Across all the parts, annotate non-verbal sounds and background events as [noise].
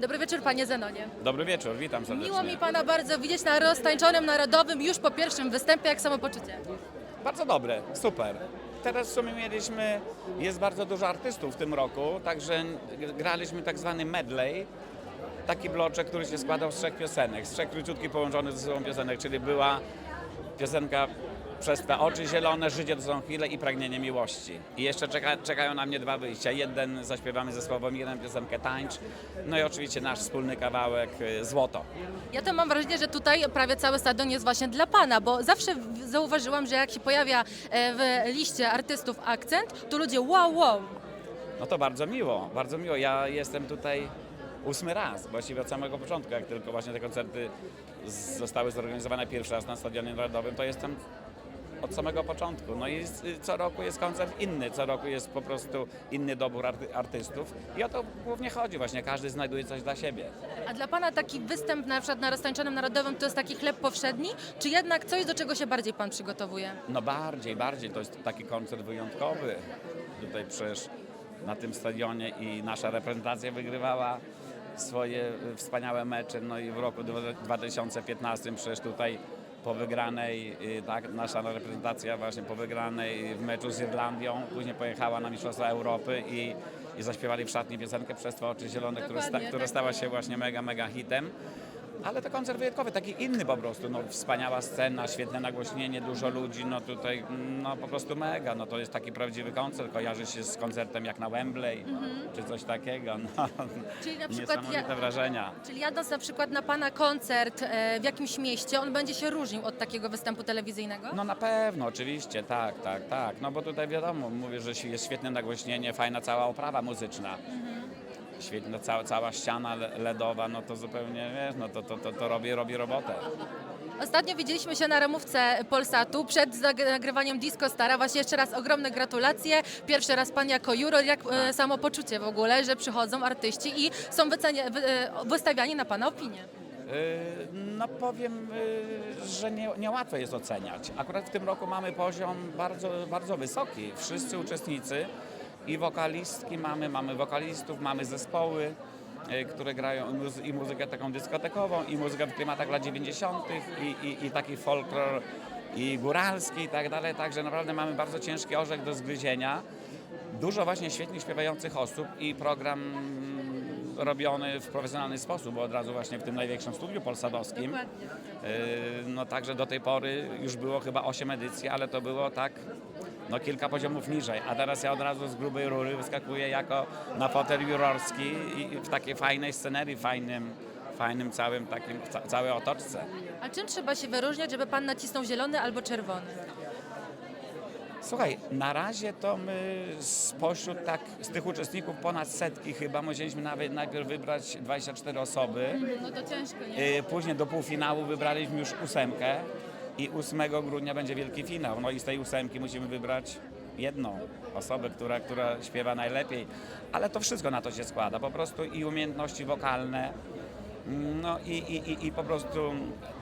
Dobry wieczór, panie Zenonie. Dobry wieczór, witam serdecznie. Miło mi pana bardzo widzieć na roztańczonym narodowym już po pierwszym występie, jak samopoczucie. Bardzo dobre, super. Teraz w sumie mieliśmy, jest bardzo dużo artystów w tym roku, także graliśmy tak zwany medley, taki bloczek, który się składał z trzech piosenek, z trzech króciutkich połączonych ze sobą piosenek, czyli była piosenka przez te oczy zielone, życie to są chwile i pragnienie miłości. I jeszcze czeka, czekają na mnie dwa wyjścia. Jeden zaśpiewamy ze Sławomirem, piosenkę Tańcz, no i oczywiście nasz wspólny kawałek y, Złoto. Ja to mam wrażenie, że tutaj prawie cały stadion jest właśnie dla pana, bo zawsze w- zauważyłam, że jak się pojawia e, w liście artystów akcent, to ludzie wow, wow. No to bardzo miło, bardzo miło. Ja jestem tutaj ósmy raz, właściwie od samego początku, jak tylko właśnie te koncerty z- zostały zorganizowane pierwszy raz na Stadionie Narodowym, to jestem od samego początku. No i co roku jest koncert inny, co roku jest po prostu inny dobór arty, artystów i o to głównie chodzi właśnie, każdy znajduje coś dla siebie. A dla pana taki występ na przykład na roztańczonym narodowym to jest taki chleb powszedni, czy jednak coś, do czego się bardziej pan przygotowuje? No bardziej, bardziej, to jest taki koncert wyjątkowy. Tutaj przecież na tym stadionie i nasza reprezentacja wygrywała swoje wspaniałe mecze. No i w roku dwa- 2015 przecież tutaj po wygranej, y, tak, nasza reprezentacja właśnie po wygranej w meczu z Irlandią, później pojechała na Mistrzostwa Europy i, i zaśpiewali w szatni piosenkę Przez Twoje oczy zielone, która, sta, która tak stała się właśnie mega, mega hitem. Ale to koncert wyjątkowy, taki inny po prostu, no wspaniała scena, świetne nagłośnienie, dużo ludzi, no tutaj, no po prostu mega, no to jest taki prawdziwy koncert, kojarzy się z koncertem jak na Wembley, czy coś takiego, no [laughs] Czyli na przykład ja- niesamowite wrażenia. Czyli jadąc na przykład na pana koncert e, w jakimś mieście, on będzie się różnił od takiego występu telewizyjnego? No na pewno, oczywiście, tak, tak, tak, no bo tutaj wiadomo, mówię, że jest świetne nagłośnienie, fajna cała oprawa muzyczna. Świetna cała, cała ściana le- LEDowa, no to zupełnie, wiesz, no to, to, to, to robi, robi robotę. Ostatnio widzieliśmy się na ramówce Polsatu przed nagrywaniem Disco Stara. Właśnie jeszcze raz ogromne gratulacje. Pierwszy raz pan jako juror. Jak e, samopoczucie w ogóle, że przychodzą artyści i są wycenia, wy, e, wystawiani na pana opinię? Yy, No powiem, yy, że nie, niełatwo jest oceniać. Akurat w tym roku mamy poziom bardzo, bardzo wysoki. Wszyscy uczestnicy i wokalistki mamy, mamy wokalistów, mamy zespoły, yy, które grają i muzy- i muzykę taką dyskotekową, i muzykę w klimatach lat 90. i, i, i taki folklor i góralski i tak dalej. Także naprawdę mamy bardzo ciężki orzech do zgryzienia. Dużo właśnie świetnie śpiewających osób i program robiony w profesjonalny sposób, bo od razu właśnie w tym największym studiu polsadowskim. Yy, No także do tej pory już było chyba 8 edycji, ale to było tak no kilka poziomów niżej, a teraz ja od razu z grubej rury wyskakuję jako na fotel jurorski i w takiej fajnej scenerii, fajnym, fajnym całym takim, ca, całej otoczce. A czym trzeba się wyróżniać, żeby pan nacisnął zielony albo czerwony? Słuchaj, na razie to my spośród tak, z tych uczestników ponad setki chyba, musieliśmy nawet najpierw wybrać 24 osoby, No to ciężko, nie? Yy, Później do półfinału wybraliśmy już ósemkę i 8 grudnia będzie wielki finał. No i z tej ósemki musimy wybrać jedną osobę, która, która śpiewa najlepiej. Ale to wszystko na to się składa. Po prostu i umiejętności wokalne, no i, i, i, i po prostu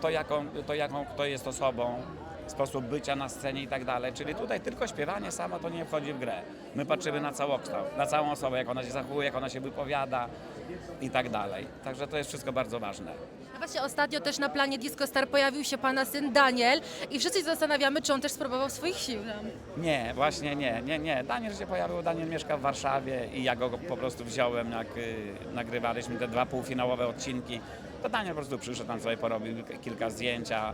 to jaką, to jaką kto jest osobą, sposób bycia na scenie i tak dalej. Czyli tutaj tylko śpiewanie samo to nie wchodzi w grę. My patrzymy na całokształt, na całą osobę, jak ona się zachowuje, jak ona się wypowiada i tak dalej. Także to jest wszystko bardzo ważne. No właśnie ostatnio też na planie Disco Star pojawił się pana syn Daniel i wszyscy się zastanawiamy, czy on też spróbował swoich sił. Nie, właśnie nie, nie, nie. Daniel się pojawił, Daniel mieszka w Warszawie i ja go po prostu wziąłem, jak y, nagrywaliśmy te dwa półfinałowe odcinki. To Daniel po prostu przyszedł tam sobie, porobił kilka zdjęć, a,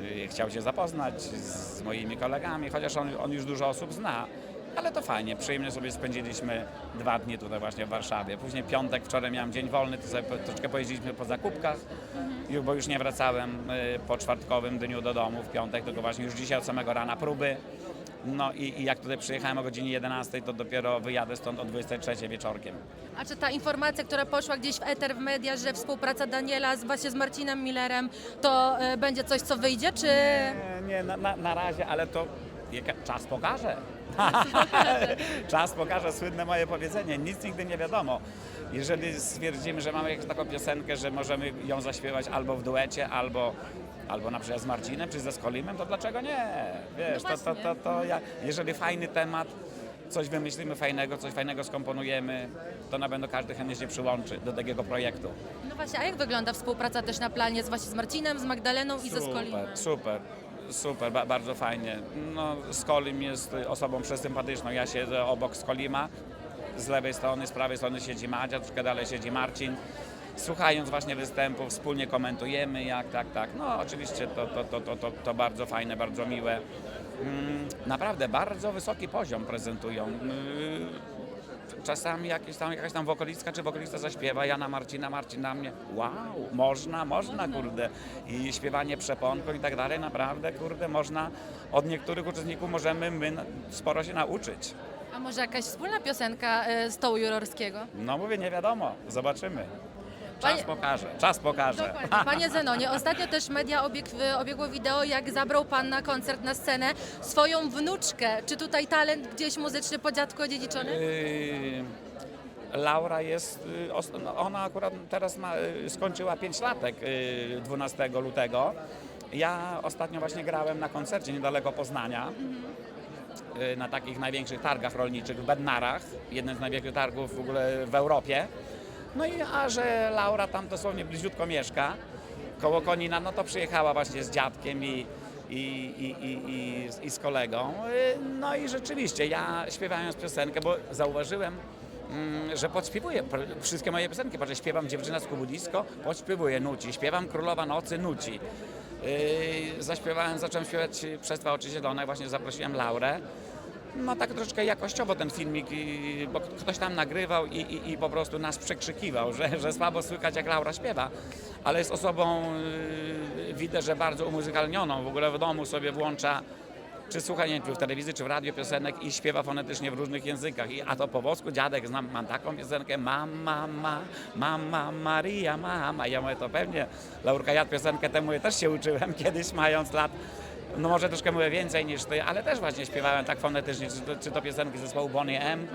y, chciał się zapoznać z moimi kolegami, chociaż on, on już dużo osób zna. Ale to fajnie, przyjemnie sobie spędziliśmy dwa dni tutaj właśnie w Warszawie. Później piątek, wczoraj miałem dzień wolny, to sobie troszkę pojeździliśmy po zakupkach, już, bo już nie wracałem y, po czwartkowym dniu do domu w piątek, tylko właśnie już dzisiaj od samego rana próby. No i, i jak tutaj przyjechałem o godzinie 11, to dopiero wyjadę stąd o 23 wieczorkiem. A czy ta informacja, która poszła gdzieś w eter, w media, że współpraca Daniela z, właśnie z Marcinem Millerem, to e, będzie coś, co wyjdzie, czy... Nie, nie na, na, na razie, ale to jaka, czas pokaże. [laughs] czas pokaże, słynne moje powiedzenie, nic nigdy nie wiadomo. Jeżeli stwierdzimy, że mamy jakąś taką piosenkę, że możemy ją zaśpiewać albo w duecie, albo, albo na przykład z Marcinem, czy ze Skolimem, to dlaczego nie? Wiesz, No to, to, to, to ja, jeżeli fajny temat, coś wymyślimy fajnego, coś fajnego skomponujemy, to na pewno każdy chętnie się przyłączy do takiego projektu. No właśnie, a jak wygląda współpraca też na planie z, właśnie z Marcinem, z Magdaleną i ze Skoliną? Super, super, super, ba bardzo fajnie. No, Skolim jest osobą przesympatyczną. Ja siedzę obok Skolima. Z lewej strony, z prawej strony siedzi Madzia, troszkę dalej siedzi Marcin. Słuchając właśnie występów, wspólnie komentujemy, jak tak, tak. No oczywiście to, to, to, to, to, to bardzo fajne, bardzo miłe. Mm, naprawdę bardzo wysoki poziom prezentują. Yy, czasami jakieś tam, jakaś tam wokalistka czy wokalista zaśpiewa, ja na Marcina, Marcin na mnie. Wow, można, można, kurde. I śpiewanie przeponką i tak dalej, naprawdę, kurde, można, od niektórych uczestników możemy my sporo się nauczyć. A może jakaś wspólna piosenka e, stołu jurorskiego? No mówię, nie wiadomo, zobaczymy. Czas pokaże, czas pokaże. Dokładnie. Panie Zenonie, ostatnio też media obieg, obiegło wideo, jak zabrał Pan na koncert, na scenę swoją wnuczkę. Czy tutaj talent gdzieś muzyczny po dziadku odziedziczony? Yy, Laura jest, yy, os- no, ona akurat teraz ma, yy, skończyła 5 latek yy, 12 lutego. Ja ostatnio właśnie grałem na koncercie niedaleko Poznania. yy, Na takich największych targach rolniczych w Bednarach, jeden z największych targów w ogóle w Europie. No i a że Laura tam dosłownie bliziutko mieszka, koło Konina, no to przyjechała właśnie z dziadkiem i, i, i, i, i, z- kolegą. No i rzeczywiście, ja śpiewając piosenkę, bo zauważyłem, mm, że podśpiewuję wszystkie moje piosenki. Patrzę, śpiewam Dziewczyna z Kubu Disco, podśpiewuję, nuci. Śpiewam Królowa Nocy, nuci. Yy, zaśpiewałem, zacząłem śpiewać przez dwa oczy zielone, właśnie zaprosiłem Laurę. No tak troszeczkę jakościowo ten filmik, bo ktoś tam nagrywał i, i, i po prostu nas przekrzykiwał, że, że słabo słychać jak Laura śpiewa, ale jest osobą, yy, widzę, że bardzo umuzykalnioną, w ogóle w domu sobie włącza czy słucha, nie w telewizji, czy w radio piosenek i śpiewa fonetycznie w różnych językach. I, a to po włosku dziadek, znam, mam taką piosenkę, mama, ma, mama, Maria, mama. Ja mówię, to pewnie, Laurka, ja piosenkę temu ja też się uczyłem [laughs] kiedyś, mając lat no może troszkę mówię więcej niż ty, ale też właśnie śpiewałem tak fonetycznie, czy to, czy to piosenki zespołu Bonnie M,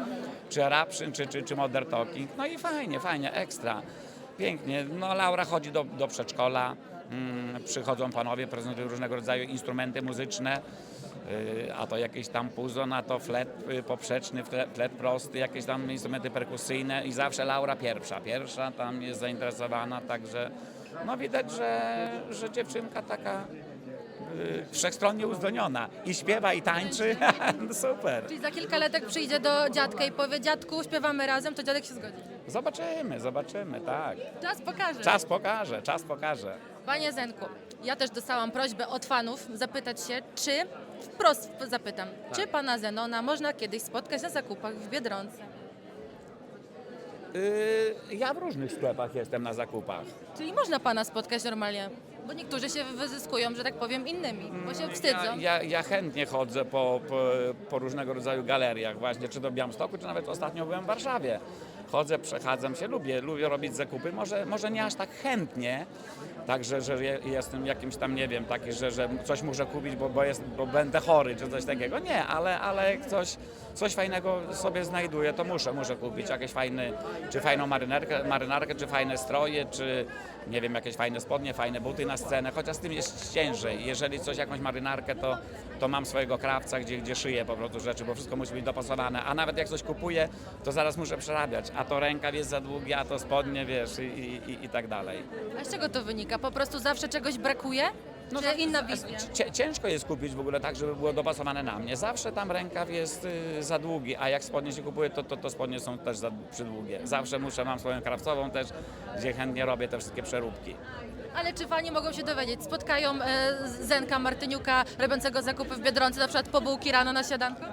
czy Arabszyn, czy, czy, czy Modern Talking. No i fajnie, fajnie, ekstra. Pięknie. No Laura chodzi do, do przedszkola, mm, przychodzą panowie, prezentują różnego rodzaju instrumenty muzyczne, y, a to jakieś tam puzon, a to flet y, poprzeczny, flet, flet prosty, jakieś tam instrumenty perkusyjne i zawsze Laura pierwsza. Pierwsza tam jest zainteresowana, także no widać, że, że dziewczynka taka wszechstronnie uzdolniona i śpiewa i tańczy. No [laughs] Super. Czyli za kilka lat jak przyjdzie do dziadka i powie, dziadku, śpiewamy razem, to dziadek się zgodzi. Zobaczymy, zobaczymy, tak. Czas pokaże. Czas pokaże, czas pokaże. Panie Zenku, ja też dostałam prośbę od fanów zapytać się, czy, wprost zapytam, czy pana Zenona można kiedyś spotkać na zakupach w Biedronce? Yy, ja w różnych sklepach jestem na zakupach. Czyli można pana spotkać normalnie, bo niektórzy się wyzyskują, że tak powiem, innymi, bo się Ja, wstydzą. ja, ja chętnie chodzę po, po, po różnego rodzaju galeriach, właśnie czy do Białymstoku, czy nawet ostatnio byłem w Warszawie. Chodzę, przechadzam się, lubię, lubię robić zakupy, może, może nie aż tak chętnie, także, że je- jestem jakimś tam, nie wiem, taki, że, że coś muszę kupić, bo, bo, jest, bo będę chory, czy coś takiego. Nie, ale, ale jak coś, coś fajnego sobie znajduję, to muszę, muszę kupić jakieś fajny, czy fajną marynarkę, marynarkę, czy fajne stroje, czy nie wiem, jakieś fajne spodnie, fajne buty na scenę, chociaż z tym jest ciężej. Jeżeli coś, jakąś marynarkę, to, to mam swojego krawca, gdzie, gdzie szyję po prostu rzeczy, bo wszystko musi być dopasowane, a nawet jak coś kupuję, to zaraz muszę przerabiać, a to rękaw jest za długi, a to spodnie, wiesz, i, i, i tak dalej. A z czego to wynika? Po prostu zawsze czegoś brakuje? Czy za- inna wizja? Ciężko jest kupić w ogóle tak, żeby było dopasowane na mnie. Zawsze tam rękaw jest y, za długi, a jak spodnie się kupuje, to, to, to spodnie są też za przydługie. Zawsze muszę, mam swoją krawcową też, gdzie chętnie robię te wszystkie przeróbki. Ale czy fani mogą się dowiedzieć? Spotkają e, Zenka Martyniuka robiącego zakupy w Biedronce, na przykład po bułki rano na śniadanko?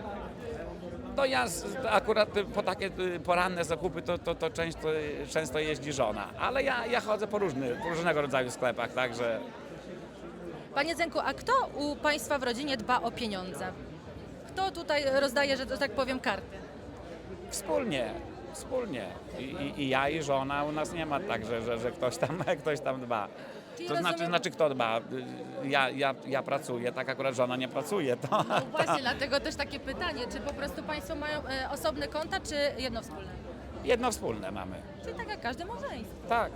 To ja z, akurat y, po takie y, poranne zakupy to, to, to często, często jeździ żona, ale ja, ja chodzę po, różny, po różnego rodzaju sklepach, także Panie Zenku, a kto u Państwa w rodzinie dba o pieniądze? Kto tutaj rozdaje, że tak powiem, karty? wspólnie, wspólnie. I, i, I ja i żona, u nas nie ma tak, że, że, że ktoś, tam, [laughs] ktoś tam dba. Czyli To znaczy, rozumiem- znaczy kto dba? Ja, ja, ja pracuję, tak akurat żona nie pracuje. To, No właśnie, dlatego też takie pytanie, czy po prostu Państwo mają e, osobne konta, czy jedno wspólne? jedno wspólne mamy. Czyli tak jak każde małżeństwo. Tak,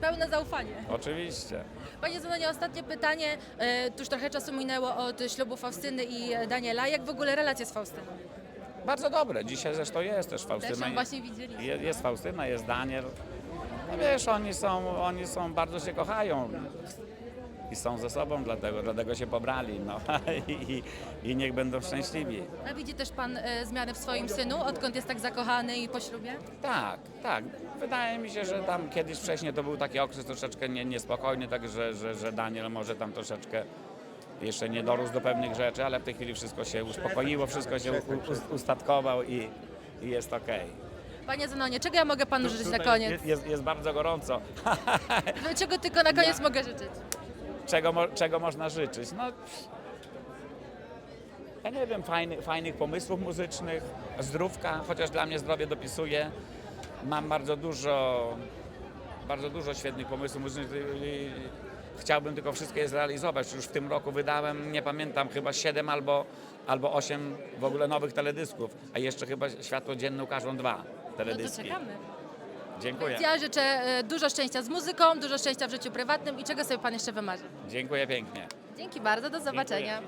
Pełne zaufanie. oczywiście. Panie Zenonie, ostatnie pytanie. E, tu już trochę czasu minęło od ślubu Faustyny i e, Daniela. Jak w ogóle relacje z Faustyną? Bardzo dobre. Dzisiaj zresztą jest też Też Faustyna. ją właśnie widzieliśmy. Je- Jest Faustyna, jest Daniel. No wiesz, oni są, oni są, bardzo się kochają i są ze sobą, dlatego, dlatego się pobrali, no [laughs] I, i, niech będą szczęśliwi. A widzi też pan e, zmiany w swoim synu, odkąd jest tak zakochany i po ślubie? Tak, tak. Wydaje mi się, że tam kiedyś wcześniej to był taki okres troszeczkę nie, niespokojny, tak że, że, że Daniel może tam troszeczkę jeszcze nie dorósł do pewnych rzeczy, ale w tej chwili wszystko się uspokoiło, wszystko się u, u, ustatkował i, i jest okej. Panie Zenonie, czego ja mogę panu życzyć na Tutaj koniec? Jest, jest, jest bardzo gorąco. [laughs] Czego tylko na koniec mogę życzyć? Czego, czego można życzyć? No, ja nie wiem, fajny, fajnych pomysłów muzycznych, zdrówka, chociaż dla mnie zdrowie dopisuje. Mam bardzo dużo, bardzo dużo świetnych pomysłów muzycznych. i Chciałbym tylko wszystkie je zrealizować. Już w tym roku wydałem, nie pamiętam, chyba 7 albo, albo 8 w ogóle nowych teledysków, a jeszcze chyba Światło Dzienne ukażą dwa No to teledyski. czekamy. Dziękuję. Ja życzę e, dużo szczęścia z muzyką, dużo szczęścia w życiu prywatnym i czego sobie pan jeszcze wymarzy. Dziękuję pięknie. Dzięki bardzo, do zobaczenia.